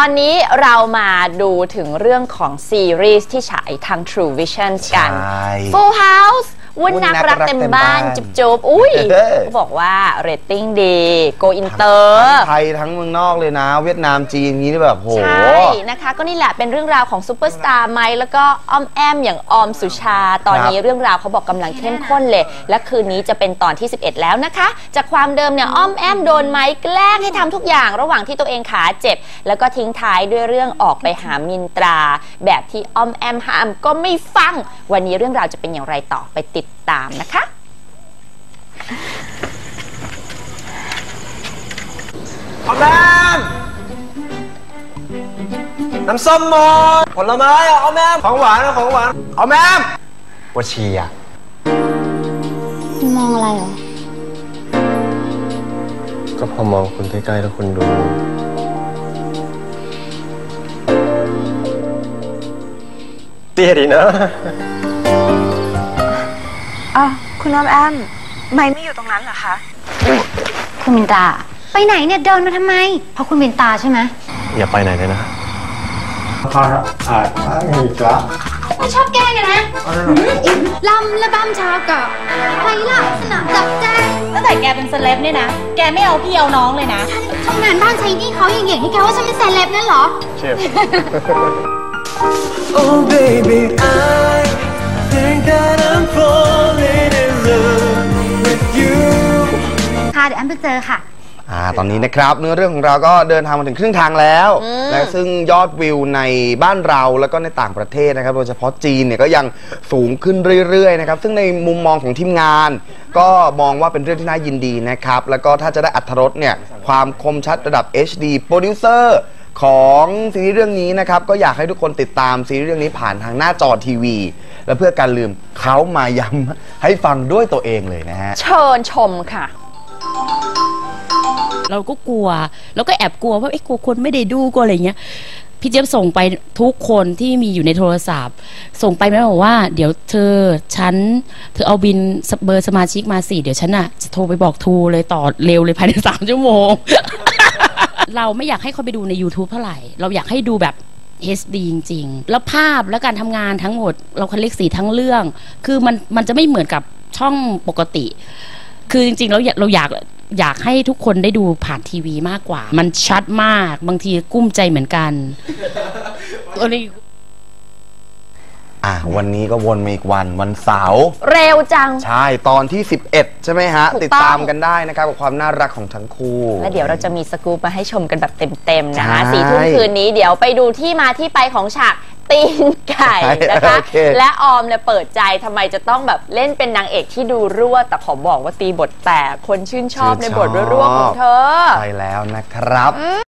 ตอนนี้เรามาดูถึงเรื่องของซีรีส์ที่ฉายทาง True Vision กันใช่ Full House วุ่นนักวุ่นนักรักเต็มรักเต็มบ้านบ้านจุบจุบอุ้ยเออเขาบอกว่าเรตติ้งดี Go ทั้ Inter งไทยทั้งเมืองนอกเลยนะ เวียดนามจีนนี้นี่แบบโหใช่นะคะ ก็นี่แหละเป็นเรื่องราวของซูเปอร์สตาร์ไมค์แล้วก็อ้อมแอมอย่างออมสุชา ตอนนี้ครับเรื่องราวเขาบอกกำลังเข้มข้นเลย และคืนนี้จะเป็นตอนที่ 11 แล้วนะคะ จากความเดิมเนี่ยอ้อมแอมโดนไมค์แกล้งให้ทำทุกอย่างระหว่างที่ตัวเองขาเจ็บ แล้วก็ทิ้งท้ายด้วยเรื่องออกไปหามินตรา แบบที่อ้อมแอมห้ามก็ไม่ฟัง วันนี้เรื่องราวจะเป็นอย่างไรต่อไปติดตามนะคะเอาแมมน้ำส้มหมดผลไม้อะเอาแมมของหวานอะของหวานเอาแมมว่าชีอะมองอะไรเหรอ ก็พอมองคุณใกล้ๆแล้วคุณดูเตี้ยดีนะ อะคุณน้อมแอมไม่ไม่อยู่ตรงนั้นเหรอคะ คุณมินตา ไปไหนเนี่ยเดินมาทำไม เพราะคุณมินตาใช่ไหมอย่าไปไหนเลยนะไม่ชอบแกล้งกันนะลำและบ้ามเช้ากับไปล่ะสนามจับแจ้งตั้งแต่แกเป็นเซเลบเนี่ยนะ แกไม่เอาพี่เอาน้องเลยนะทำงานบ้านใช้หนี่เขาอย่างอย่างที่แกว่าฉันเป็นเซเลบนั่นเหรอ Oh baby, I think that I'm falling เดี๋ยวแอมไปเจอค่ะอ่าตอนนี้นะครับเนื้อเรื่องของเราก็เดินทางมาถึงครึ่งทางแล้วและซึ่งยอดวิวในบ้านเราแล้วก็ในต่างประเทศนะครับ โดยเฉพาะจีนเนี่ยก็ยังสูงขึ้นเรื่อยๆนะครับซึ่งในมุมมองของทีมงาน ก็มองว่าเป็นเรื่องที่น่ายินดีนะครับ แล้วก็ถ้าจะได้อัธรสเนี่ยความคมชัดระดับ HD โปรดิวเซอร์ของซีรีส์เรื่องนี้นะครับก็อยากให้ทุกคนติดตามซีรีส์เรื่องนี้ผ่านทางหน้าจอทีวี และเพื่อการลืมเขามาย้ำให้ฟังด้วยตัวเองเลยนะฮะเชิญชมค่ะ เราก็กลัว แล้วก็แอบกลัวว่าเอ๊ะกลัวคนไม่ได้ดูกลัวอะไรเงี้ยพี่เจี๊ยบส่งไปทุกคนที่มีอยู่ในโทรศัพท์ ส่งไปแม่บอกว่า เดี๋ยวเธอฉันเธอเอาบินเบอร์สมาชิกมาสิเดี๋ยวฉันอะจะโทรไปบอกทูเลยต่อเร็วเลยภายในสามชั่วโมง เราไม่อยากให้เขาไปดูใน YouTube เท่าไหร่ เราอยากให้ดูแบบ HD จริงๆ แล้วภาพและการทำงานทั้งหมด เราคันเล็กสีทั้งเรื่อง คือมันมันจะไม่เหมือนกับช่องปกติ คือจริงๆแล้วเราอยากอยากให้ทุกคนได้ดูผ่านทีวีมากกว่า มันชัดมากบางทีกุ้มใจเหมือนกันอันนี้อะวันนี้ก็วนมาอีกวันวันเสาร์เร็วจัง ใช่ตอนที่ 11 ใช่ไหมฮะ ถูกต้อง ติดตามกันได้นะครับกับความน่ารักของทั้งคู่ และเดี๋ยวเราจะมีสกู๊ปมาให้ชมกันแบบเต็มๆนะคะใช่ สี่ทุ่มคืนนี้เดี๋ยวไปดูที่มาที่ไปของฉาก ตีนไก่นะคะ โอเค และออมเนี่ยเปิดใจทำไมจะต้องแบบเล่นเป็นนางเอกที่ดูรั่ว แต่ขอบอกว่าตีบทแตกคนชื่นชอบในบทรั่วๆของเธอ ใช่แล้วนะครับ